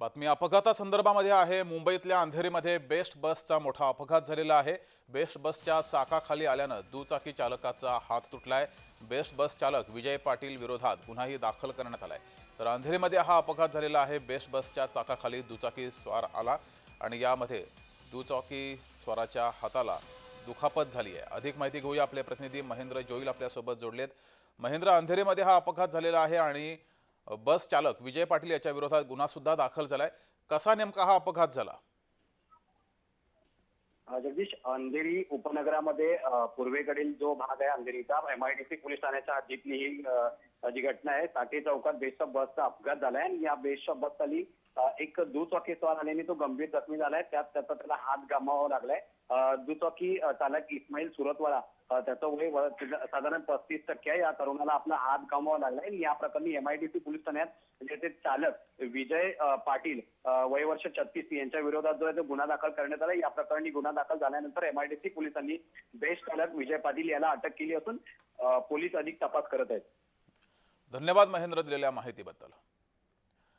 बातमी अपघातासंदर्भामध्ये आहे. मुंबईतल्या अंधेरीमध्ये बेस्ट बसचा मोठा अपघात झालेला आहे. बेस्ट बसच्या चाकाखाली आल्यानं दुचाकी चालकाचा हात तुटलाय. बेस्ट बस चालक विजय पाटील विरोधात गुन्हाही दाखल करण्यात आलाय. तर अंधेरीमध्ये हा अपघात झालेला आहे. बेस्ट बसच्या चाकाखाली दुचाकी स्वार आला आणि यामध्ये दुचाकी स्वाराच्या हाताला दुखापत झाली आहे. अधिक माहिती घेऊया आपले प्रतिनिधी महेंद्र जोईल आपल्यासोबत जोडलेत. महेंद्र अंधेरीमध्ये हा अपघात झालेला आहे आणि बस चालक विजय पाटील याच्या विरोधात गुन्हा सुद्धा दाखल झालाय. कसा नेमका हा अपघात झाला? जगदीश अंधेरी उपनगरामध्ये पूर्वेकडील जो भाग आहे अंधेरीचा एमआयडीसी पोलीस ठाण्याच्या हद्दीतली ही जी घटना आहे साठे चौकात बेस्टॉप बसचा अपघात झालाय आणि या बेस्टॉप बस खाली एक दुचाकी स्वार आल्याने तो गंभीर जखमी झालाय. त्यात त्याचा त्याला हात गमावा लागलाय. दुचाकी चालक इस्माईल सुरतवाडा त्याचं वय साधारण पस्तीस टक्के आहे. या तरुणाला आपला हात गमावावा लागलाय आणि या प्रकरणी एमआयडीसी पोलीस ठाण्यात म्हणजे चालक विजय पाटील वय वर्ष छत्तीस यांच्या विरोधात जो आहे तो गुन्हा दाखल करण्यात आला. या प्रकरणी गुन्हा दाखल झाल्यानंतर एमआयडीसी पोलिसांनी बेस्ट चालक विजय पाटील याला अटक केली असून पोलीस अधिक तपास करत आहेत. धन्यवाद महेंद्र दिलेल्या माहितीबद्दल.